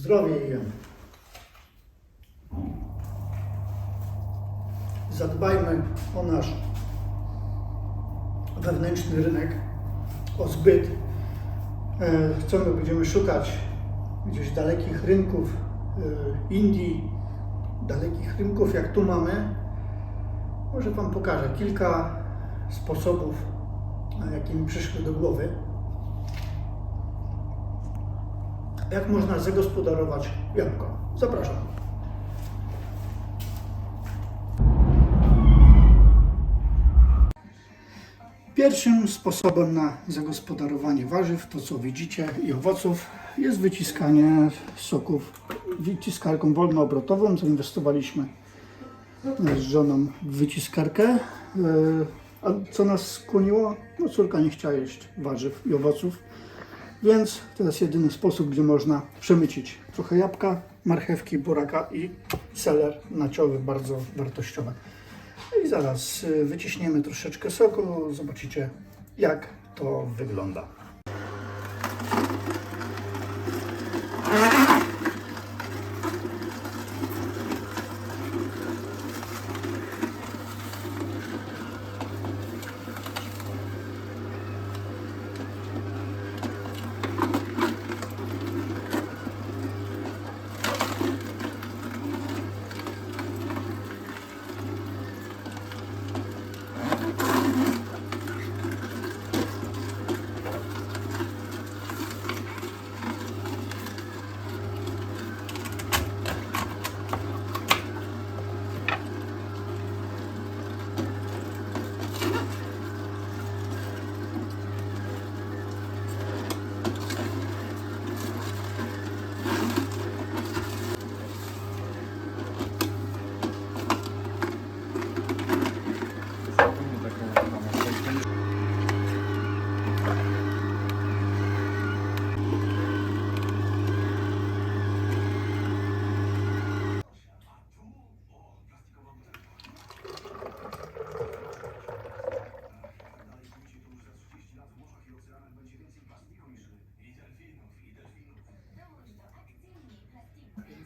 zdrowie i jemy. Zadbajmy o nasz wewnętrzny rynek, o zbyt. E, Co my będziemy szukać? Gdzieś dalekich rynków e, Indii, dalekich rynków jak tu mamy. Może Wam pokażę kilka sposobów, jakie mi przyszły do głowy. Jak można zagospodarować jabłko? Zapraszam. Pierwszym sposobem na zagospodarowanie warzyw, to co widzicie, i owoców, jest wyciskanie soków wyciskarką wolnoobrotową. Zainwestowaliśmy z żoną w wyciskarkę. E, A co nas skłoniło? No córka nie chciała jeść warzyw i owoców, więc to jest jedyny sposób, gdzie można przemycić trochę jabłka, marchewki, buraka i seler nacioły, bardzo wartościowe. No I zaraz y, wyciśniemy troszeczkę soku, zobaczycie jak to wygląda.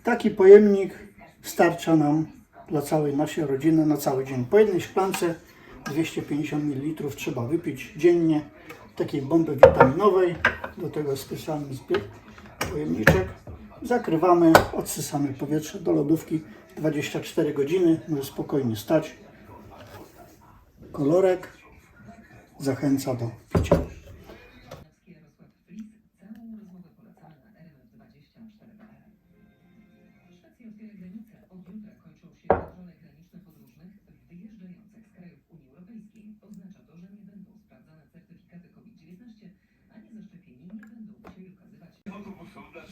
Taki pojemnik starcza nam dla całej naszej rodziny na cały dzień. Po jednej szklance 250 ml trzeba wypić dziennie takiej bomby witaminowej. Do tego specjalny zbieg, pojemniczek. Zakrywamy, odsysamy powietrze do lodówki 24 godziny. Może spokojnie stać. Kolorek zachęca do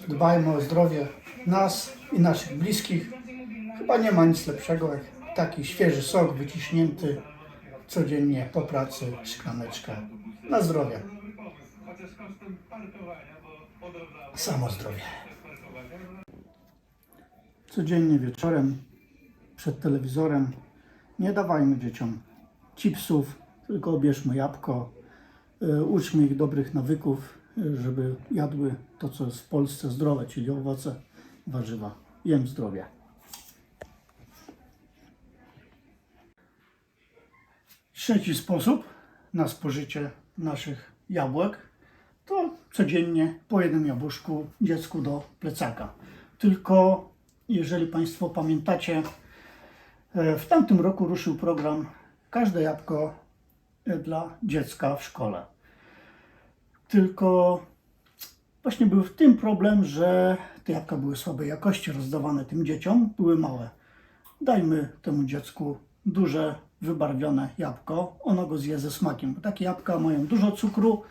Dbajmy o zdrowie nas i naszych bliskich. Chyba nie ma nic lepszego jak taki świeży sok wyciśnięty codziennie po pracy, szklaneczka. Na zdrowie. Samo zdrowie. Codziennie wieczorem przed telewizorem nie dawajmy dzieciom chipsów, tylko obierzmy jabłko, y, uczmy ich dobrych nawyków, żeby jadły to, co jest w Polsce zdrowe, czyli owoce, warzywa. Jem zdrowie. Trzeci sposób na spożycie naszych jabłek to codziennie po jednym jabłuszku dziecku do plecaka. Tylko jeżeli Państwo pamiętacie, e, w tamtym roku ruszył program Każde jabłko dla dziecka w szkole. Tylko właśnie był w tym problem, że te jabłka były słabej jakości, rozdawane tym dzieciom, były małe. Dajmy temu dziecku duże, wybarwione jabłko, ono go zje ze smakiem. Bo takie jabłka mają dużo cukru,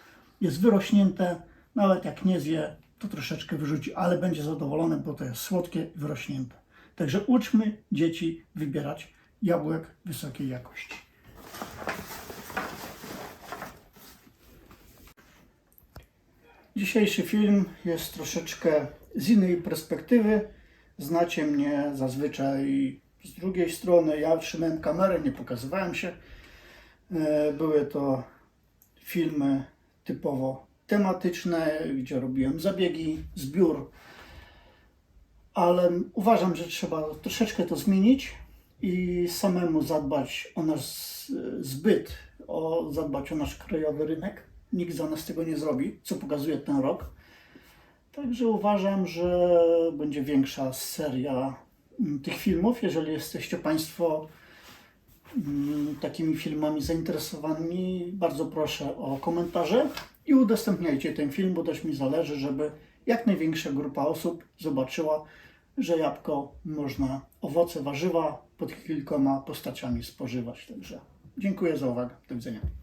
jest wyrośnięte, nawet jak nie zje, to troszeczkę wyrzuci, ale będzie zadowolone, bo to jest słodkie i wyrośnięte. Także uczmy dzieci wybierać jabłek wysokiej jakości. Dzisiejszy film jest troszeczkę z innej perspektywy. Znacie mnie zazwyczaj z drugiej strony. Ja trzymałem kamerę, nie pokazywałem się. E, Były to filmy typowo tematyczne, gdzie robiłem zabiegi, zbiór ale uważam, że trzeba troszeczkę to zmienić i samemu zadbać o nasz zbyt, o zadbać o nasz krajowy rynek. Nikt za nas tego nie zrobi, co pokazuje ten rok. Także uważam, że będzie większa seria mm, tych filmów. Jeżeli jesteście Państwo mm, takimi filmami zainteresowanymi, bardzo proszę o komentarze i udostępniajcie ten film, bo też mi zależy, żeby jak największa grupa osób zobaczyła, że jabłko można, owoce, warzywa pod kilkoma postaciami spożywać. Także dziękuję za uwagę. Do widzenia.